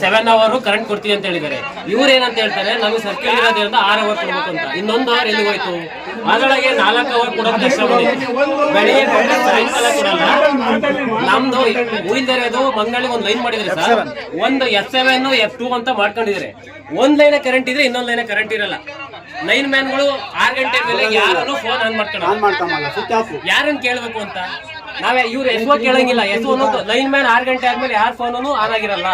Seven hour current ಕೊಡ್ತೀವಿ ಅಂತ ಹೇಳಿದ್ದಾರೆ. ಇವ್ರು ಏನಂತ ಹೇಳ್ತಾರೆ ನಮಗೆ ಸರ್ಕಲ್ ಇರೋದ್ರಿಂದ ಆರ್ ಅವರ್ ಕೊಡ್ಬೇಕು ಅಂತ. ಇನ್ನೊಂದು ಅವರ್ ಎಲ್ಲಿ ಹೋಯ್ತು? ಅದರೊಳಗೆ ನಾಲ್ಕು ಅವರ್ ಕೊಡೋದು ಕಷ್ಟ ಬೆಳಿಗ್ಗೆ ಸಾಯಂಕಾಲ ಕೊಡಲ್ಲ. ನಮ್ದು ಉಳಿದಿರೋದು ಮಂಗಳಿಗೆ ಒಂದು ಲೈನ್ ಮಾಡಿದ್ರೆ ಸರ್. ಒಂದು ಎಫ್ ಸೆವೆನ್ ಎಫ್ ಟೂ ಅಂತ ಮಾಡ್ಕೊಂಡಿದ್ರೆ ಒಂದ್ ಲೈನ್ ಕರೆಂಟ್ ಇದ್ರೆ ಇನ್ನೊಂದ್ ಲೈನ್ ಕರೆಂಟ್ ಇರಲ್ಲ. ಲೈನ್ ಮ್ಯಾನ್ಗಳು ಆರ್ ಗಂಟೆ ಮೇಲೆ ಯಾರನ್ನು ಫೋನ್ ಆನ್ ಮಾಡ್ಕೊಂಡು ಯಾರನ್ನ ಕೇಳ್ಬೇಕು ಅಂತ? ನಾವೇ ಇವ್ರು ಎಸ್ ಕೇಳಂಗಿಲ್ಲ. ಎಸ್ ಲೈನ್ ಮ್ಯಾನ್ ಆರ್ ಗಂಟೆ ಆದ್ಮೇಲೆ ಯಾರ ಫೋನು ಆನ್ ಆಗಿರಲ್ಲ.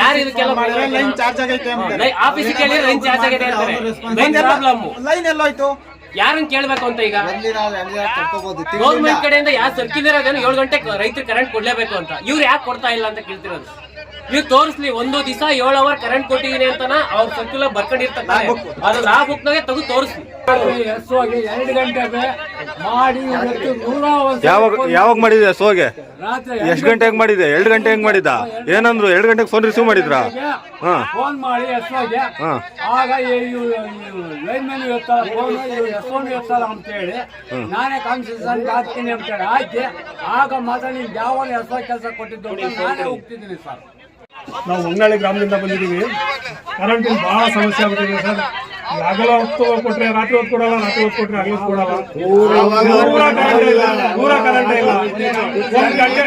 ಯಾರು ಇದಕ್ಕೆಲ್ಲ ಲೈನ್ ಚಾರ್ಜ್ ಆಗೈತೆ ಅಂತಾರೆ. ಆಫೀಸಿಗೆ ಕೇಳಿ ಲೈನ್ ಚಾರ್ಜ್ ಆಗಿದೆ ಅಂತಾರೆ. ಲೈನ್ ಪ್ರಾಬ್ಲಮ್ ಲೈನ್ ಎಲ್ಲೋಯ್ತು? ಯಾರನ್ನ ಕೇಳ್ಬೇಕು ಅಂತ ಈಗ? ಗೌರ್ಮೆಂಟ್ ಕಡೆಯಿಂದ ಯಾರು ಸರ್ಕಿಲ್ ಅದೇನು ಏಳು ಗಂಟೆ ರೈತರು ಕರೆಂಟ್ ಕೊಡ್ಲೇಬೇಕು ಅಂತ. ಇವ್ರು ಯಾಕೆ ಕೊಡ್ತಾ ಇಲ್ಲ ಅಂತ ಕೇಳ್ತಿರೋದು? ಇವ್ರು ತೋರಿಸ್ಲಿ ಒಂದು ದಿವಸ ಏಳು ಅವರ್ ಕರೆಂಟ್ ಕೊಟ್ಟಿದ್ದೀನಿ ಅಂತಾನ ಅವ್ರ ಸರ್ಕ್ಯುಲರ್ ಬರ್ಕೊಂಡಿರ್ತಾರೆ ಅದ್ರ ಆ ಬುಕ್ನಾಗೆ ತೆಗೆದು ತೋರಿಸ್ಲಿ. ಎಷ್ಟೋಗಿ ಎರಡು ಗಂಟೆಗೆ ಮಾಡಿ ಯಾವಾಗ ಯಾವಾಗ ಮಾಡಿದೆ ಸೋಗೆ ಎಷ್ಟು ಗಂಟೆ ಗಂಟೆಗೆ ಮಾಡಿದೆ ಎರಡು ಗಂಟೆ ಹೆಂಗ್ ಮಾಡಿದ ಏನಂದ್ರು ಎರಡು ಗಂಟೆಗೆ ಫೋನ್ ರಿಸೀವ್ ಮಾಡಿದ್ರಾ? ಹಾ. ಫೋನ್ ಮಾಡಿ ಹಾ. ಆಗ ಲೈನ್ ಮ್ಯಾನ್ ಇರ್ತಾರ ಫೋನ್ ಎಷ್ಟೊಂದು ಇರ್ತಾರ ಅಂತ ಹೇಳಿ ನಾನೇ ಕಾನ್ಸ್ಟಿಟ್ಯೂಷನ್ ಹಾಕ್ತೀನಿ ಅಂತ ಹೇಳಿ ಹಾಕಿ ಆಗ ಮಾತ್ರ ನಿಮ್ಗೆ ಯಾವ ಕೆಲಸ ಕೊಟ್ಟಿದ್ದು ಅಂತ ನಾನೇ ಹೋಗ್ತಿದ್ದೀನಿ ಸರ್. ನಾವು ಹೊಂಗಾಳಿ ಗ್ರಾಮದಿಂದ ಬಂದಿದ್ದೀವಿ. ಕರೆಂಟಿನ ಬಹಳ ಸಮಸ್ಯೆ ಆಗ್ಬಿಟ್ಟಿದೆ ಸರ್. ಹಗಲ ಹೊತ್ತು ಕೊಟ್ರೆ ರಾತ್ರಿ ಹೊತ್ತು ಕೊಡಲ್ಲ, ರಾತ್ರಿ ಹೊತ್ತು ಕೊಟ್ರೆ ಹಗಲ ಕೊಡಲ್ಲ. ಪೂರ ಕರೆಂಟ್ ಇಲ್ಲ. ಪೂರ ಕರೆಂಟ್ ಇಲ್ಲ. ಒಂದ್ ಗಂಟೆ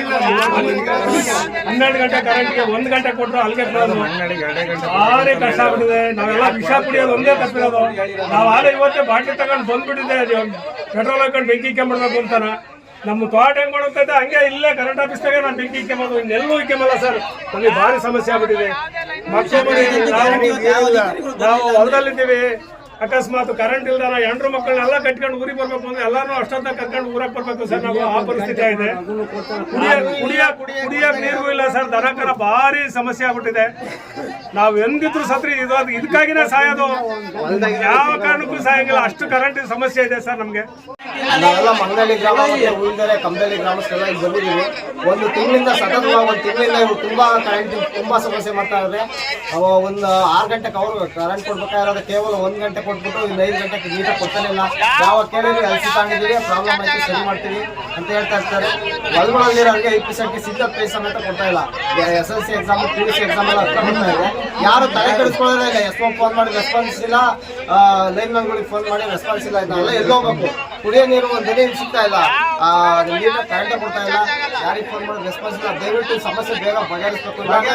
ಹನ್ನೆರಡು ಗಂಟೆ ಕರೆಂಟ್ಗೆ ಒಂದ್ ಗಂಟೆ ಕೊಟ್ರು ಅಲ್ಲಿಗೆ ಬಿಡೋದು ಭಾರಿ ಕಷ್ಟ ಆಗ್ಬಿಟ್ಟಿದೆ. ನಾವೆಲ್ಲ ವಿಷ ಕುಡಿಯೋದು ಒಂದೇ ತಪ್ಪಿರೋದು ನಾವು ಆದ್ರೆ ಇವತ್ತೇ ಬಾಟ್ಲಿ ತಗೊಂಡು ಬಂದ್ಬಿಟ್ಟಿದೆ ಪೆಟ್ರೋಲ್ ಹಾಕೊಂಡು ಬೆಂಕಿ ಕೆಂಬಿಡ್ಬೇಕು ಅಂತಾನ ನಮ್ಮ ತೋಟ ಹೆಂಗ್ ಮಾಡೋಗ್ತೈತೆ ಹಂಗೆ ಇಲ್ಲೇ ಕರೆಂಟ್ ಆಫೀಸ್ನಾಗೆ ನಾನು ಬೆಂಕಿ ಇಕ್ಕೆಂಬೋದು ಎಲ್ಲೂ ಇಕ್ಕೆಂಬಲ್ಲ ಸರ್. ನಮಗೆ ಭಾರಿ ಸಮಸ್ಯೆ ಆಗ್ಬಿಟ್ಟಿದೆ. ನಾವು ಹೊಲದಲ್ಲಿದ್ದೀವಿ. ಅಕಸ್ಮಾತ್ ಕರೆಂಟ್ ಇಲ್ದಾರ ಹೆಂಡ್ರು ಮಕ್ಕಳನ್ನೆಲ್ಲ ಕಟ್ಕೊಂಡು ಊರಿಗೆ ಬರ್ಬೇಕು ಅಂದ್ರೆ ಎಲ್ಲಾರು ಅಷ್ಟೊತ್ತ ಕರ್ಕೊಂಡು ಊರಕ್ಕೆ ಬರ್ಬೇಕು ಸರ್ ನಾವು ಆ ಪರಿಸ್ಥಿತಿ ಆಗಿದೆ. ಕುಡಿಯ ಕುಡಿಯ ನೀರು ಇಲ್ಲ ಸರ್ ದನಕರ ಭಾರಿ ಸಮಸ್ಯೆ ಆಗ್ಬಿಟ್ಟಿದೆ. ನಾವು ಎಂದಿದ್ರು ಸತ್ರಿ ಇದು ಅದು ಇದಕ್ಕಾಗಿನೇ ಸಾಯೋದು. ಯಾವ ಕಾರಣಕ್ಕೂ ಸಾಯಂಗಿಲ್ಲ ಅಷ್ಟು ಕರೆಂಟ್ ಸಮಸ್ಯೆ ಇದೆ ಸರ್ ನಮ್ಗೆ. ನಾವೆಲ್ಲ ಮಂಗಳಿ ಗ್ರಾಮ ಉಳಿದರೆ ಕಂಬಳಿ ಗ್ರಾಮಸ್ಥರೆಲ್ಲ ಇಲ್ಲಿ ಬಂದಿದ್ದೀವಿ. ಒಂದು ತಿಂಗಳಿಂದ ಸತತವಾಗಿ ಒಂದು ತಿಂಗಳಿಂದ ಇವ್ರು ತುಂಬಾ ಕರೆಂಟ್ ತುಂಬಾ ಸಮಸ್ಯೆ ಮಾಡ್ತಾ ಇದ್ದಾರೆ ಒಂದು ಆರು ಗಂಟೆಗೆ ಅವರು ಕರೆಂಟ್ ಕೊಡ್ಬೇಕಾಗಿರೋದು ಕೇವಲ ಒಂದು ಗಂಟೆ ಕೊಟ್ಬಿಟ್ಟು ಇನ್ನು ಐದು ಗಂಟೆಗೆ ನೀಟಾಗಿ ಕೊಡ್ತಾನೆ ಇಲ್ಲ. ಯಾವ ಕೇಳಿದ್ರೆ ಅಲ್ಸಿ ತಗೊಂಡಿದ್ದೀವಿ ಪ್ರಾಬ್ಲಮ್ ಆಯ್ತು ಸರಿ ಮಾಡ್ತೀವಿ ಅಂತ ಹೇಳ್ತಾ ಇರ್ತಾರೆ. ಹೊಲಗಳಲ್ಲಿರೋರಿಗೆ ಐದು ಪರ್ಸೆಂಟ್ಗೆ ಸಿದ್ಧ ಪ್ಲೇಸ್ ಸಮೇತ ಕೊಡ್ತಾ ಇಲ್ಲ. S L C exam P U C exam ಎಲ್ಲ ಹತ್ರ ಬರ್ತಾ ಇದೆ. ಯಾರು ತಲೆ ಕೆಡಿಸ್ಕೊಳ್ಳೋದೇ ಇಲ್ಲ. ಎಸ್ ಫೋನ್ ಮಾಡಿ ರೆಸ್ಪಾನ್ಸ್ ಇಲ್ಲ. ಲೈನ್ ಮ್ಯಾನ್ಗಳಿಗೆ ಫೋನ್ ಮಾಡಿ ರೆಸ್ಪಾನ್ಸ್ ಇಲ್ಲ. ಇದನ್ನೆಲ್ಲ ಎಲ್ಲೋಗ್ಬೇಕು ಕುಡಿಯೋ ನೀರು ಒಂದು ದಿನ ಸಿಗ್ತಾ ಇಲ್ಲ. ನೀರಿನ ಕರೆಂಟ್ ಕೊಡ್ತಾ ಇಲ್ಲ. ಯಾರಿಗೆ ಫೋನ್ ಮಾಡಿ ರೆಸ್ಪಾನ್ಸ್ ಇಲ್ಲ. ದಯವಿಟ್ಟು ಸಮಸ್ಯೆ ಬೇಗ ಬಗೆಹರಿಸಬೇಕು. ಇವಾಗ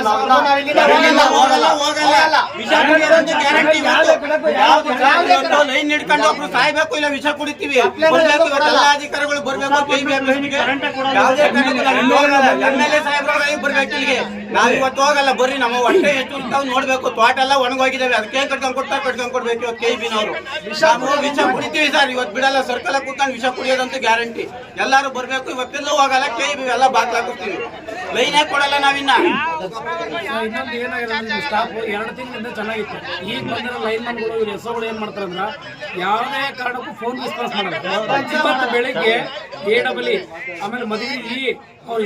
ಲೈನ್ ಹಿಡ್ಕೊಂಡು ಒಬ್ರು ಸಾಯ್ಬೇಕು ಇಲ್ಲ ವಿಷ ಕುಡಿತೀವಿ. ಇವತ್ತೆಲ್ಲ ಅಧಿಕಾರಿಗಳು ಬರ್ಬೇಕು ಬರ್ಬೇಕು ಇಲ್ಲಿಗೆ. ನಾವ್ ಇವತ್ತು ಹೋಗಲ್ಲ ಬರ್ರಿ ನಮ್ಮ ಹೊಟ್ಟೆ ಎಷ್ಟು ಇರ್ತಾವ್ ನೋಡ್ಬೇಕು. ತೋಟ ಎಲ್ಲ ಒಣಗೋಗಿದಾವೆ. ಅದಕ್ಕೆ ಕಟ್ಕೊಂಡ್ ಕೊಡ್ತಾರೆ ಕಟ್ಕೊಂಡ್ ಕೊಡ್ಬೇಕು ಇವತ್ತು ಕೈ ಬಿನವರು ನಾವು ವಿಷ ಕುಡಿತೀವಿ ಸರ್. ಇವತ್ತು ಬಿಡಲ್ಲ ಸರ್ಕಲ್ ಕೂತ್ಕೊಂಡು ವಿಷ ಕುಡಿಯೋದಂತ ಗ್ಯಾರಂಟಿ ಎಲ್ಲಾರು ಬರ್ಬೇಕು ಇವತ್ತೆಲ್ಲ ಹೋಗಲ್ಲ. ಕೈ ಬಿ ಎಲ್ಲ ಬಾಕ್ಲಾಕಿರ್ತೀವಿ ಲೈನೇ ಕೊಡಲ್ಲ ನಾವಿನ್ನ. ಇನ್ನೊಂದು ಏನಾಗಿದೆ ಸ್ಟಾಫ್ ಎರಡು ತಿಂಗಳಿಂದ ಚೆನ್ನಾಗಿತ್ತು. ಈಗ ಬಂದಿರೋ ಲೈನ್ ಮನ್ಗಳು ಇವ್ರ ಹೆಸರುಗಳು ಏನ್ ಮಾಡ್ತಾರೆ ಅಂದ್ರ ಯಾವುದೇ ಕಾರಣಕ್ಕೂ ಫೋನ್ ರೆಸ್ಪಾನ್ಸ್ ಮಾಡಲ್ಲ. ಬೆಳಿಗ್ಗೆ ಎ ಡಬಲ್ ಇ ಆಮೇಲೆ ಮದುವೆ ಇ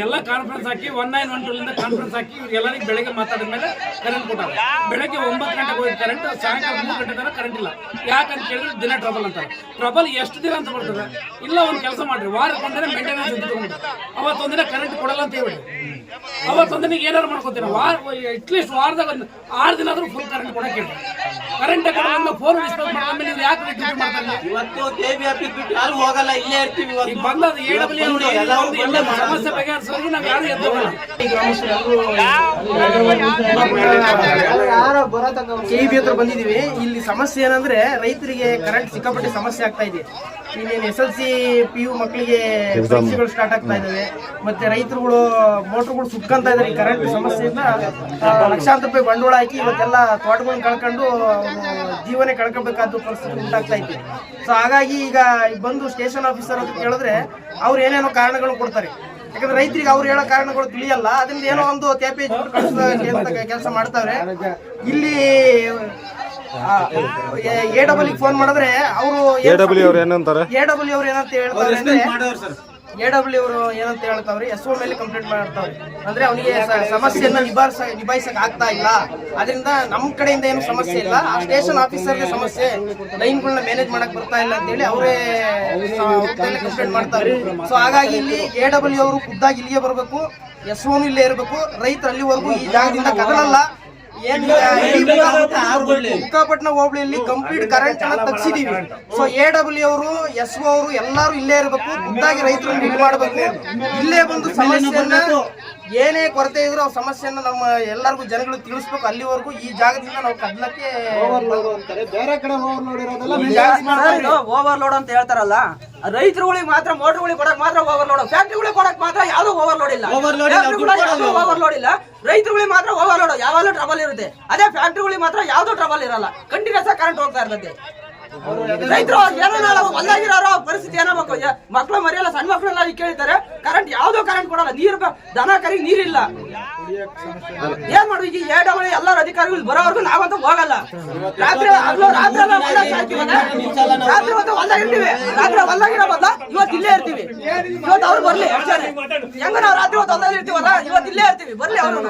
ಎಲ್ಲ ಕಾನ್ಫರೆನ್ಸ್ ಹಾಕಿ ಒನ್ ನೈನ್ ಒನ್ ಟೂಲಿಂದ ಕಾನ್ಫರೆನ್ಸ್ ಹಾಕಿ ಇವ್ರಿಗೆಲ್ಲರಿಗೆ ಬೆಳಗ್ಗೆ ಮಾತಾಡಿದ ಮೇಲೆ ಕರೆಂಟ್ ಕೊಟ್ಟಾರೆ. ಬೆಳಗ್ಗೆ ಒಂಬತ್ತು ಗಂಟೆಗೆ ಹೋಗಿ ಕರೆಂಟ್ ಸಾಯಂಕಾಲ ಮೂರು ಗಂಟೆ ತನಕ ಕರೆಂಟ್ ಇಲ್ಲ. ಯಾಕಂತ ಕೇಳಿದ್ರೆ ದಿನ ಟ್ರಬಲ್ ಅಂತಾರೆ. ಟ್ರಬಲ್ ಎಷ್ಟು ದಿನ ಅಂತ ಬರ್ತದೆ? ಇಲ್ಲ ಒಂದು ಕೆಲಸ ಮಾಡ್ರಿ. ವಾರಕ್ಕೆ ಒಂದಿನ ಮೇಂಟೆನೆನ್ಸ್ ಅಂತ ಅವತ್ತೊಂದಿನ ಕರೆಂಟ್ ಕೊಡಲ್ಲ ಅಂತ ಹೇಳ್ಬಿಡಿ ನೀವು ಏನಾದ್ರು ಮಾಡ್ಕೋತೀರ? ವಾರ ಅಟ್ಲೀಸ್ಟ್ ವಾರದಾಗ ಒಂದು ಆರು ದಿನ ಆದ್ರೂ ಫುಲ್ ಕರೆಂಟ್ ಕೊಡಕ್ಕೆ ಹೇಳಿ. ಕರೆಂಟ್ ನಮ್ಮ ಫೋನ್ ಡಿಸ್ಟರ್ಬ್ ಮಾಡಿದ್ಮೇಲೆ ನೀವು ಯಾಕೆ ಡ್ಯೂಟಿ ಮಾಡ್ತಾರೆ? ಇವತ್ತು ಕೆ ಬಿ ಆಫೀಸ್ ಬಿಟ್ಟು ಯಾರು ಹೋಗಲ್ಲ ಇಲ್ಲೇ ಇರ್ತೀವಿ ಇವತ್ತು. ಬಂದದ ಎ ಡಬ್ಲ್ಯೂ ಎಲ್ಲ ಸಮಸ್ಯೆ ಬಗೆಹರಿಸೋರಿಗೆ ನಾವು ಯಾರು ಎದ್ದು ಬರೋ ಕೆ ಬಿ ಹತ್ರ ಬಂದಿದೀವಿ ಇಲ್ಲಿ ಸಮಸ್ಯೆ ಏನಂದ್ರೆ ರೈತರಿಗೆ ಕರೆಂಟ್ ಸಿಕ್ಕಾಪಟ್ಟೆ ಸಮಸ್ಯೆ ಆಗ್ತಾ ಇದೆ. ಇನ್ನೇನು S L C P U ಮಕ್ಕಳಿಗೆ ಪರೀಕ್ಷೆಗಳು ಸ್ಟಾರ್ಟ್ ಆಗ್ತಾ ಇದಾವೆ. ಮತ್ತೆ ರೈತರುಗಳು ಮೋಟರ್ಗಳು ಸುಟ್ಕೊಂತ ಇದಾರೆ ಈ ಕರೆಂಟ್ ಸಮಸ್ಯೆಯಿಂದ. ಲಕ್ಷಾಂತರ ರೂಪಾಯಿ ಬಂಡವಾಳ ಹಾಕಿ ಇವತ್ತೆಲ್ಲ ತೋಟಗಳನ್ನ ಕಳ್ಕೊಂಡು ಜೀವನ ಕಳ್ಕೊಬೇಕಾದ ಪರಿಸ್ಥಿತಿ ಉಂಟಾಗ್ತಾ ಇದೆ ಸೊ ಹಾಗಾಗಿ ಈಗ ಬಂದು ಸ್ಟೇಷನ್ ಆಫೀಸರ್ ಅಂತ ಕೇಳಿದ್ರೆ ಅವ್ರು ಏನೇನೋ ಕಾರಣಗಳು ಕೊಡ್ತಾರೆ. ಯಾಕಂದ್ರೆ ರೈತರಿಗೆ ಅವ್ರು ಹೇಳೋ ಕಾರಣಗಳು ತಿಳಿಯಲ್ಲ. ಅದರಿಂದ ಏನೋ ಒಂದು ತೇಪೇಜ್ ಕೆಲಸ ಮಾಡ್ತಾವ್ರೆ. ಇಲ್ಲಿ ಎ ಫೋನ್ ಮಾಡಿದ್ರೆ ಅವರು ಎ ಡಬ್ಲ್ಯೂ ಅವ್ರು ಏನಂತಾರೆ? ಎ ಡಬ್ಲ್ಯೂ ಅವ್ರು ಏನಂತ ಹೇಳ್ತಾರೆ ಅಂದ್ರೆ ಎ ಡಬ್ಲ್ಯೂ ಅವರು ಏನಂತ ಹೇಳ್ತಾವ್ರಿ ಎಸ್ ಓ ಮೇಲೆ ಕಂಪ್ಲೇಂಟ್ ಮಾಡ್ತಾವ್ರಿ. ಅಂದ್ರೆ ಅವನಿಗೆ ಸಮಸ್ಯೆಯನ್ನ ನಿಭಾಯಿಸ ನಿಭಾಯಿಸಕ್ ಆಗ್ತಾ ಇಲ್ಲ. ಅದರಿಂದ ನಮ್ಮ ಕಡೆಯಿಂದ ಏನು ಸಮಸ್ಯೆ ಇಲ್ಲ. ಆ ಸ್ಟೇಷನ್ ಆಫೀಸರ್ಗೆ ಸಮಸ್ಯೆ. ಲೈನ್ಗಳನ್ನ ಮ್ಯಾನೇಜ್ ಮಾಡಕ್ ಬರ್ತಾ ಇಲ್ಲ ಅಂತ ಹೇಳಿ ಅವರೇ ಕಂಪ್ಲೇಂಟ್ ಮಾಡ್ತಾರೆ. ಸೊ ಹಾಗಾಗಿ ಇಲ್ಲಿ ಎ ಡಬ್ಲ್ಯೂ ಅವರು ಖುದ್ದಾಗಿ ಇಲ್ಲಿಗೆ ಬರಬೇಕು. ಎಸ್ ಓನು ಇಲ್ಲೇ ಇರಬೇಕು. ರೈತರು ಅಲ್ಲಿವರೆಗೂ ಈ ಜಾಗದಿಂದ ಕದಲಲ್ಲ ಬುಕ್ಕಾಪಟ್ನ ಹೋಬಳಿಯಲ್ಲಿ ಕಂಪ್ಲೀಟ್ ಕರೆಂಟ್ ಅನ್ನ ತಗ್ಸಿದೀವಿ. ಸೊ ಎ ಡಬ್ಲ್ಯೂ ಅವರು ಎಸ್ ಓ ಅವರು ಎಲ್ಲರೂ ಇಲ್ಲೇ ಇರಬೇಕು ಖುದ್ದಾಗಿ ರೈತರನ್ನು ಮೀಟ್ ಮಾಡಬೇಕು. ಇಲ್ಲೇ ಬಂದು ಸಮಸ್ಯೆಯನ್ನ ಏನೇ ಕೊರತೆ ಇದ್ರು ಆ ಸಮಸ್ಯೆಯನ್ನ ನಮ್ಮ ಎಲ್ಲರಿಗೂ ಜನಗಳು ತಿಳಿಸ್ಬೇಕು. ಅಲ್ಲಿವರೆಗೂ ಈ ಜಾಗದಿಂದ ನಾವು ಕದ್ಲಕ್ಕೆ ಬೇರೆ ಕಡೆ ನೋಡಿರೋದೆಲ್ಲ ಇರೋದಲ್ಲ ಜಾಗದಿಂದ ಓವರ್ಲೋಡ್ ಅಂತ ಹೇಳ್ತಾರಲ್ಲ? ರೈತರುಗಳಿಗೆ ಮಾತ್ರ ಮೋಟರ್ಗಳಿಗೆ ಕೊಡಕ್ ಮಾತ್ರ ಓವರ್ಲೋಡ್ ಫ್ಯಾಕ್ಟ್ರಿಗಳಿಗೆ ಕೊಡಕ್ ಮಾತ್ರ ಯಾವ್ದು ಓವರ್ಲೋಡ್ ಇಲ್ಲ. ಓವರ್ಲೋಡ್ ಇಲ್ಲ ರೈತರುಗಳಿಗೆ ಮಾತ್ರ ಓವರ್ಲೋಡ್ ಯಾವಾಗಲೂ ಟ್ರಬಲ್ ಇರುತ್ತೆ. ಅದೇ ಫ್ಯಾಕ್ಟ್ರಿಗಳಿಗೆ ಮಾತ್ರ ಯಾವ್ದು ಟ್ರಬಲ್ ಇರಲ್ಲ. ಕಂಟಿನ್ಯೂಸ್ ಆಗಿ ಕರೆಂಟ್ ಹೋಗ್ತಾ ಇರ್ತದೆ. ರೈತರು ಏನೋ ನಾಳೆ ಹೊಲ್ದಾಗಿರೋ ಪರಿಸ್ಥಿತಿ ಏನಾಗಬೇಕು ಮಕ್ಳು ಮರಿಯಲ್ಲ, ಸಣ್ಣ ಮಕ್ಕಳೆಲ್ಲ ಈಗ ಕೇಳಿದ್ದಾರೆ. ಕರೆಂಟ್ ಯಾವ್ದೋ ಕರೆಂಟ್ ಕೊಡಲ್ಲ. ನೀರು ದನ ಕರಿಗೆ ನೀರಿಲ್ಲ. ಏನ್ ಮಾಡುದು? ಈಗ ಎ ಡಬ್ಲ್ಯೂ ಎಲ್ಲರ ಅಧಿಕಾರಿಗಳು ಬರೋವರೆಗೂ ನಾವಂತೂ ಹೋಗಲ್ಲ. ರಾತ್ರಿ ರಾತ್ರಿ ರಾತ್ರಿ ಹೊತ್ತು ಹೊಲ್ದಾಗ ಇರ್ತೀವಿ ರಾತ್ರಿ ಹೊಲ್ದಾಗಿರೋ ಬದಲ ಇವತ್ತು ಇಲ್ಲೇ ಇರ್ತೀವಿ. ಇವತ್ತು ಅವ್ರು ಬರ್ಲಿ ಹೆಂಗ ನಾವು ರಾತ್ರಿ ಹೊತ್ತು ಇರ್ತೀವಲ್ಲ ಇವತ್ತು ಇಲ್ಲೇ ಇರ್ತೀವಿ. ಬರ್ಲಿ ಅವ್ರು.